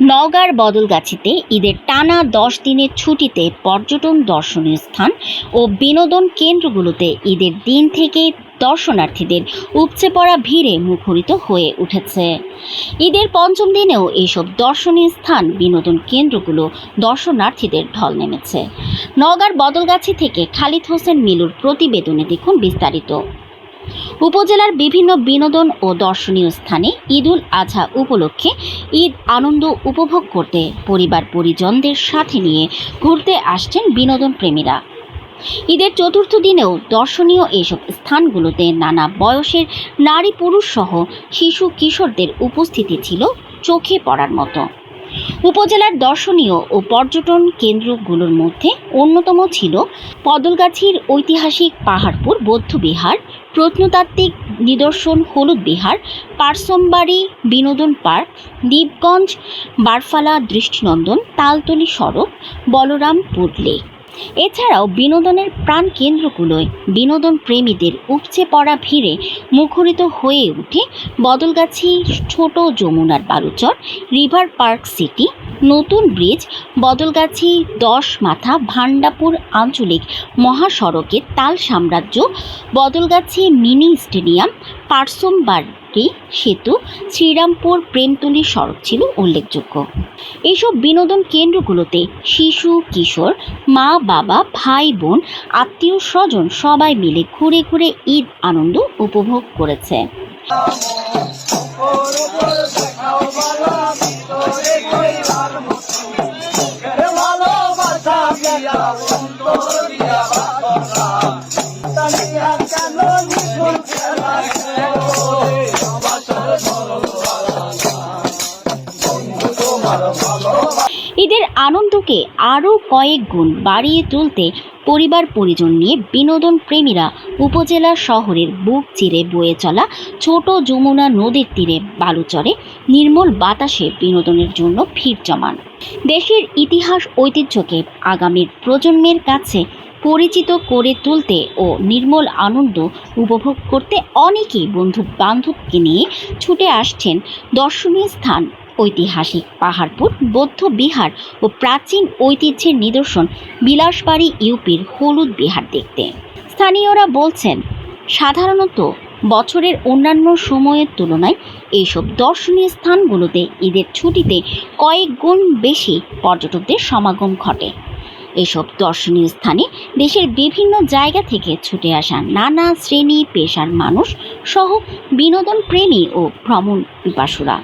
নওগাঁর বদলগাছিতে ঈদের টানা দশ দিনের ছুটিতে পর্যটন দর্শনীয় স্থান ও বিনোদন কেন্দ্রগুলোতে ঈদের দিন থেকে দর্শনার্থীদের উপচে পড়া ভিড়ে মুখরিত হয়ে উঠেছে। ঈদের পঞ্চম দিনেও এইসব দর্শনীয় স্থান, বিনোদন কেন্দ্রগুলো দর্শনার্থীদের ঢল নেমেছে। নওগাঁর বদলগাছি থেকে খালিদ হোসেন মিলুর প্রতিবেদনে দেখুন বিস্তারিত। উপজেলার বিভিন্ন বিনোদন ও দর্শনীয় স্থানে ঈদুল আজহা উপলক্ষে ঈদ আনন্দ উপভোগ করতে পরিবার পরিজনদের সাথে নিয়ে ঘুরতে আসছেন বিনোদন প্রেমীরা। ঈদের চতুর্থ দিনেও দর্শনীয় এইসব স্থানগুলোতে নানা বয়সের নারী পুরুষ সহ শিশু কিশোরদের উপস্থিতি ছিল চোখে পড়ার মতো। উপজেলার দর্শনীয় ও পর্যটন কেন্দ্রগুলোর মধ্যে অন্যতম ছিল পদলগাছির ঐতিহাসিক পাহাড়পুর বৌদ্ধবিহার প্রত্নতাত্ত্বিক নিদর্শন হলুদ বিহার, পারসমবাড়ি বিনোদন পার্ক, দ্বীপগঞ্জ, বারফালা দৃষ্টিনন্দন, তালতলি সড়ক, বলরামপুর লেক। এছাড়াও বিনোদনের প্রাণ কেন্দ্রগুলোয় বিনোদন প্রেমীদের উপচে পড়া ভিড়ে মুখরিত হয়ে ওঠে বদলগাছি ছোট যমুনার বালুচর, রিভার পার্ক সিটি, নতুন ব্রিজ, বদলগাছি দশ মাথা ভান্ডাপুর আঞ্চলিক মহাসড়কের তাল সাম্রাজ্য, বদলগাছি মিনি স্টেডিয়াম পার্সমবাড়ি সেতু, শ্রীরামপুর প্রেমতলী সড়ক ছিল উল্লেখযোগ্য। এইসব বিনোদন কেন্দ্রগুলোতে শিশু, কিশোর, মা, বাবা, ভাই, বোন, আত্মীয়, স্বজন সবাই মিলে ঘুরে ঘুরে ঈদ আনন্দ উপভোগ করেছে। ঈদের আনন্দকে আরও কয়েক গুণ বাড়িয়ে তুলতে পরিবার পরিজন নিয়ে বিনোদন প্রেমীরা উপজেলা শহরের বুক চিরে বয়ে চলা ছোট যমুনা নদীর তীরে বালুচরে নির্মল বাতাসে বিনোদনের জন্য ভিড় জমান। দেশের ইতিহাস ঐতিহ্যকে আগামীর প্রজন্মের কাছে পরিচিত করে তুলতে ও নির্মল আনন্দ উপভোগ করতে অনেকেই বন্ধু বান্ধবকে নিয়ে ছুটে আসছেন দর্শনীয় স্থান ঐতিহাসিক পাহাড়পুর, বৌদ্ধ বিহার ও প্রাচীন ঐতিহ্যের নিদর্শন বিলাসবাড়ি ইউপির হলুদ বিহার দেখতে। স্থানীয়রা বলছেন, সাধারণত বছরের অন্যান্য সময়ের তুলনায় এইসব দর্শনীয় স্থানগুলোতে ঈদের ছুটিতে কয়েক গুণ বেশি পর্যটকদের সমাগম ঘটে। এসব দর্শনীয় স্থানে দেশের বিভিন্ন জায়গা থেকে ছুটে আসা নানা শ্রেণি, পেশার মানুষ সহ বিনোদন প্রেমী ও ভ্রমণ পিপাসুরা।